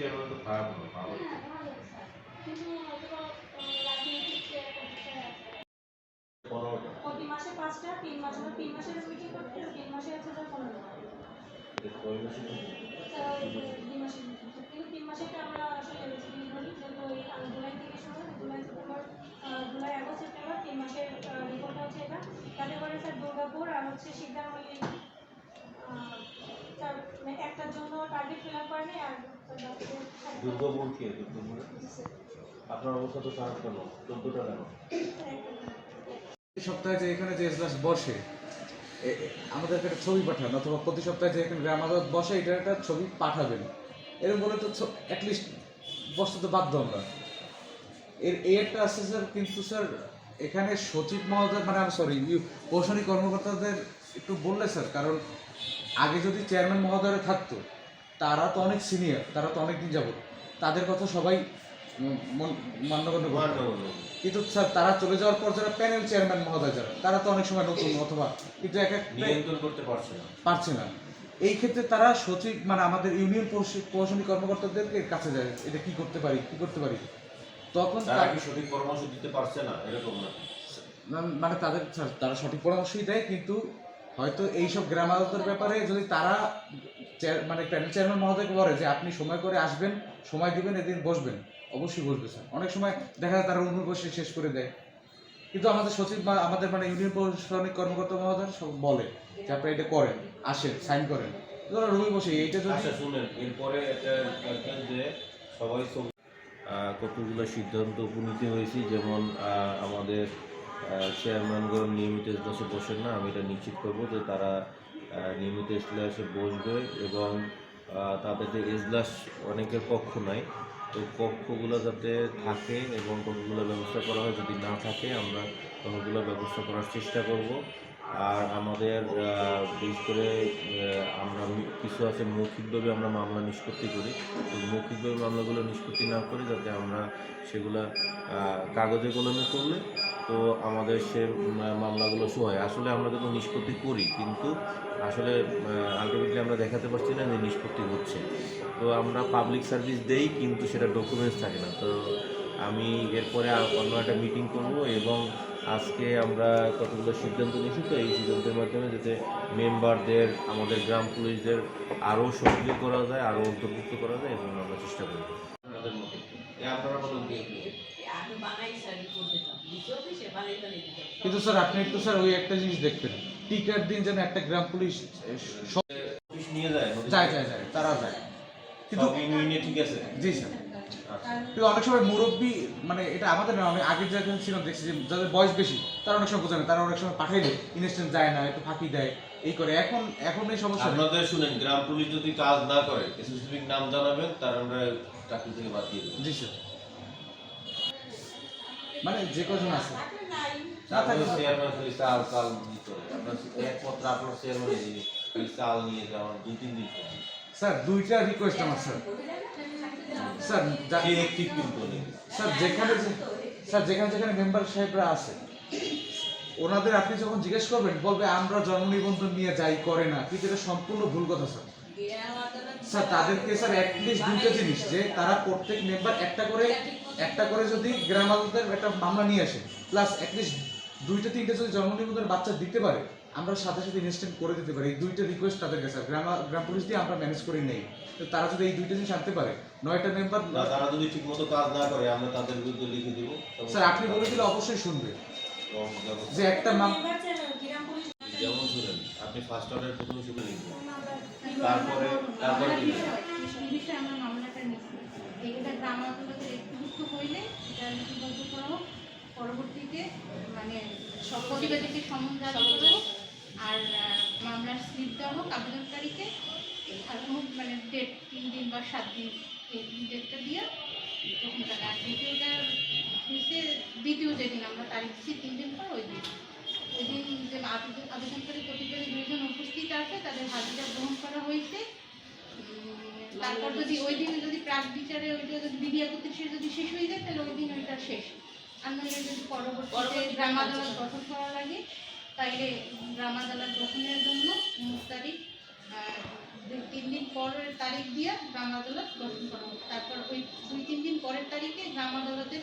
Chairman তো খারাপ না ভালো হ্যাঁ প্রতি মাসে পাঁচটা তিন মাস তিন মাসের মিটিং করতে তিন মাসে হচ্ছে স্যার পনেরো ওই মাসে তো স্যার ওই দুই মাসের মিটিং কিন্তু তিন মাসেরটা আমরা আসলে মিটিং করি যেহেতু ওই আহ, জুলাই থেকে শুরু হয় জুলাই সেপ্টেম্বর আহ, জুলাই আগস্ট সেপ্টেম্বর তিন মাসের রিপোর্টটা হচ্ছে এটা তাতে করে স্যার দুর্গাপুর আর হচ্ছে সিদ্ধারমল্লি স্যার মানে একটার জন্য টার্গেট ফিল আপ করেনি আর স্যার বাকিদের side করে- দুর্গাপুর কে দুর্গাপুরে আপনার অবস্থা তো খারাপ কেন চোদ্দটা কেন? সপ্তাহে যে এখানে যে এজলাস বসে একটা ছবি পাঠান, অথবা প্রতি সপ্তাহে যে এখানে আদালত বসে একটা ছবি পাঠাবেন। এরকম বলে তো অ্যাটলিস্ট বসতে তো বাধ্য আমরা। এর, এই একটা আছে স্যার কিন্তু স্যার এখানে সচিব মহোদয় মানে সরি প্রশাসনিক কর্মকর্তাদের একটু বললে স্যার কারণ আগে যদি চেয়ারম্যান মহোদয় থাকতো তারা তো অনেক সিনিয়র তারা তো অনেক দিন যাবত। তাদের কথা সবাই মন- মান্যগণ্য। কিন্তু স্যার তারা চলে যাওয়ার পর যারা প্যানেল চেয়ারম্যান মহোদয় যারা তারা তো অনেক সময় নতুন অথবা কিন্তু এক এক নিয়ন্ত্রণ করতে পারছে না। পারছে না। এই ক্ষেত্রে তারা সচিব মানে আমাদের ইউনিয়ন প্রশাসনিক কর্মকর্তাদেরকে কাছে যায়। এটা কি করতে পারি কি করতে পারি? তখন তারা কি সঠিক পরামর্শ দিতে পারছে না? এরকম না। মানে তাদের তারা সঠিক পরামর্শই দেয় কিন্তু হয়তো এইসব গ্রাম আদালতের ব্যাপারে যদি তারা মানে প্যানেল চেয়ারম্যান মহোদয়কে বলে যে, আপনি সময় করে আসবেন, সময় দিবেন, এদিন বসবেন। অবশ্যই বসবে স্যার অনেক সময় দেখা যায় তারা অনুর বসে শেষ করে দেয়। কিন্তু আমাদের সচিব বা আমাদের মানে ইউনিয়ন প্রশাসনিক কর্মকর্তা মহোদয় সব বলে যে আপনি এটা করেন, আসেন সাইন করেন। ধরো রবি বসে, এইটা যদি আচ্ছা শুনেন, এরপরে একটা যে, সবাই সব- কতগুলো সিদ্ধান্ত উপনীত হয়েছি, যেমন আমাদের চেয়ারম্যানগণ নিয়মিত এজলাসে বসেন না, আমি এটা নিশ্চিত করব যে তারা নিয়মিত এজলাসে বসবে এবং তাদের যে এজলাস অনেকের পক্ষ নাই তো কক্ষগুলো যাতে থাকে এবং কতগুলো ব্যবস্থা করা হয়, যদি না থাকে, আমরা কতগুলো ব্যবস্থা করার চেষ্টা করব। আর আমাদের বিশেষ করে আমরা কিছু আছে মৌখিকভাবে আমরা মামলা নিষ্পত্তি করি। তো মৌখিকভাবে মামলাগুলো নিষ্পত্তি না করে যাতে আমরা সেগুলা কাগজে কলমে করলে তো আমাদের সে মামলাগুলো শো হয়। আসলে আমরা কিন্তু নিষ্পত্তি করি কিন্তু আসলে আলটিমেটলি আমরা দেখাতে পারছি না যে নিষ্পত্তি হচ্ছে। তো আমরা পাবলিক সার্ভিস দেই কিন্তু সেটা ডকুমেন্টস থাকে না। তো আমি এরপরে আর- অন্য একটা মিটিং করব এবং আজকে আমরা কতগুলো সিদ্ধান্ত নিয়েছি তো এই সিদ্ধান্তের মাধ্যমে যাতে মেম্বারদের আমাদের গ্রাম পুলিশদের আরও সক্রিয় করা যায় আরও অন্তর্ভুক্ত করা যায় এবং আমরা চেষ্টা করব। আপনারা বলুন কিন্তু স্যার আপনি একটু স্যার ওই একটা জিনিস দেখবেন। টিকার দিন যেন একটা গ্রাম পুলিশ নিয়ে যায় যায় যায় যায় তারা যায়। কিন্তু ঠিক আছে? জি স্যার। কিন্তু অনেক সময় মুরব্বী মানে এটা আমাদের না অনেক আগের যখন ছিলাম দেখছি যে যাদের বয়স বেশি তারা অনেক সময় বোঝে না তারা অনেক সময় পাঠাইলে ইনস্ট্যান্ট যায় না একটু ফাঁকি দেয় এই করে। এখন এখন এই সমস্যা। আপনাদের শুনেন গ্রাম পুলিশ যদি কাজ না করে স্পেসিফিক নাম জানাবেন তার আমরা চাকরি থেকে বাদ দিয়ে দেবো। জি স্যার। মানে যে কজন আছে? স্যার দুইটা রিকোয়েস্ট আমার স্যার। স্যার স্যার যেখানে স্যার যেখানে যেখানে মেম্বার সাহেবরা আছে ওনাদের আপনি যখন জিজ্ঞেস করবেন বলবে আমরা জন্ম নিবন্ধন নিয়ে যাই করে না। কিন্তু এটা সম্পূর্ণ ভুল কথা স্যার। স্যার তাদেরকে স্যার অ্যাটলিস্ট দুইটা জিনিস যে তারা প্রত্যেক মেম্বার একটা করে একটা করে যদি গ্রাম আদালতের একটা মামলা নিয়ে আসে প্লাস অ্যাটলিস্ট দুইটা তিনটা যদি জন্ম নিবন্ধনের বাচ্চা দিতে পারে আমরা সাথে সাথে ইনস্ট্যান্ট করে দিতে পারি। এই দুইটা রিকোয়েস্ট তাদের কাছে গ্রাম গ্রাম পুলিশ দিয়ে আমরা ম্যানেজ করে নেই। তো তারা যদি এই দুইটা জিনিস আনতে পারে নয়টা মেম্বার তারা যদি ঠিক মতো কাজ না করে আমরা তাদের বিরুদ্ধে লিখে দিব। স্যার আপনি বলে দিলে অবশ্যই শুনবে। যে একটা মাম মেম্বার চেয়ারম্যান, গ্রাম পুলিশ যেমন শুনেন আপনি ফার্স্ট অর্ডার প্রথমে শুনে লিখবেন তারপরে তারপরে কি পরবর্তীতে মানে প্রতিবেদীকে আর মামলার স্লিপ দেওয়া হোক আবেদনকারীকে আর কোনো মানে ডেট তিন দিন বা সাত দিন এই ডেটটা দিয়ে তখন দ্বিতীয়টা দ্বিতীয় যেদিন আমরা তারিখ দিচ্ছি তিন দিন পর ওই দিন। দিন যে আবেদন আবেদনকারী প্রতিবেদী দুজন উপস্থিত আছে তাদের হাজিরা গ্রহণ করা হয়েছে। তারপর যদি ওই দিনে যদি প্রাক বিচারে ওইটা যদি বিধি একত্রিশে যদি শেষ হয়ে যায় তাহলে ওই দিন ওইটা শেষ। আর নইলে যদি পরবর্তীতে গ্রাম আদালত গঠন করা লাগে তাইলে গ্রাম আদালত গঠনের জন্য উনিশ তারিখ দুই তিন দিন পরের তারিখ দিয়ে গ্রাম আদালত গঠন করা হোক। তারপর ওই দুই তিন দিন পরের তারিখে গ্রাম আদালতের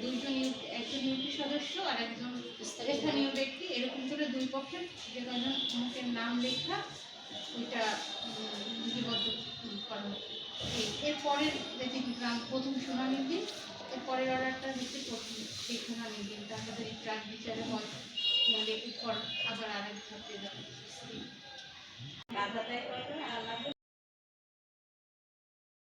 দুইজন একজন ইউপি সদস্য আর একজন স্থানীয় ব্যক্তি এরকম করে দুই পক্ষের যে কজন মুখের নাম লেখা, ওইটা লিপিবদ্ধ করা এই- এরপরের যেদিন গ্রাম প্রথম শুনানির দিন, এরপরের অর্ডারটা হচ্ছে প্রথম সেই শুনানির দিন তার মধ্যে ট্রাক বিচারে হয় নাহলে এরপর আবার আরেক ধাপে যাবে।